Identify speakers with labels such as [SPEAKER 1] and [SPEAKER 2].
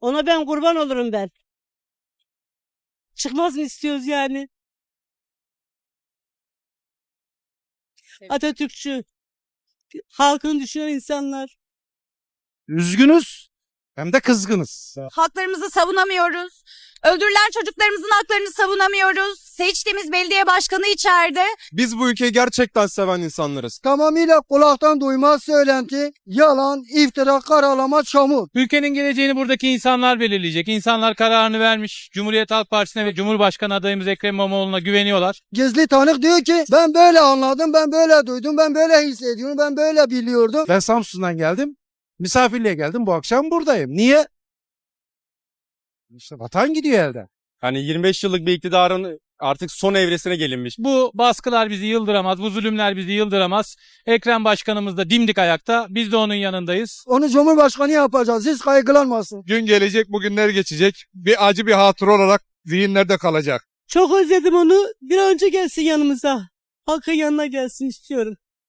[SPEAKER 1] Ona ben kurban olurum ben. Çıkmaz mı istiyoruz yani? Atatürkçü, halkını düşünen insanlar.
[SPEAKER 2] Üzgünüz hem de kızgınız.
[SPEAKER 3] Haklarımızı savunamıyoruz. Öldürülen çocuklarımızın haklarını savunamıyoruz. Seçtiğimiz belediye başkanı içeride.
[SPEAKER 4] Biz bu ülkeyi gerçekten seven insanlarız.
[SPEAKER 5] Tamamıyla kulaktan duymaz söylenti, yalan, iftira, karalama, çamur.
[SPEAKER 6] Ülkenin geleceğini buradaki insanlar belirleyecek. İnsanlar kararını vermiş. Cumhuriyet Halk Partisi'ne ve Cumhurbaşkanı adayımız Ekrem İmamoğlu'na güveniyorlar.
[SPEAKER 5] Gizli tanık diyor ki ben böyle anladım, ben böyle duydum, ben böyle hissediyorum, ben böyle biliyordum.
[SPEAKER 2] Ben Samsun'dan geldim. Misafirliğe geldim. Bu akşam buradayım. Niye? İşte vatan gidiyor elden.
[SPEAKER 4] Hani 25 yıllık bir iktidarın artık son evresine gelinmiş.
[SPEAKER 6] Bu baskılar bizi yıldıramaz. Bu zulümler bizi yıldıramaz. Ekrem Başkanımız da dimdik ayakta. Biz de onun yanındayız.
[SPEAKER 5] Onu Cumhurbaşkanı yapacağız, hiç kaygılanmasın.
[SPEAKER 7] Gün gelecek, bugünler geçecek. Bir acı bir hatıra olarak zihinlerde kalacak.
[SPEAKER 1] Çok özledim onu. Bir an önce gelsin yanımıza. Halkın yanına gelsin istiyorum.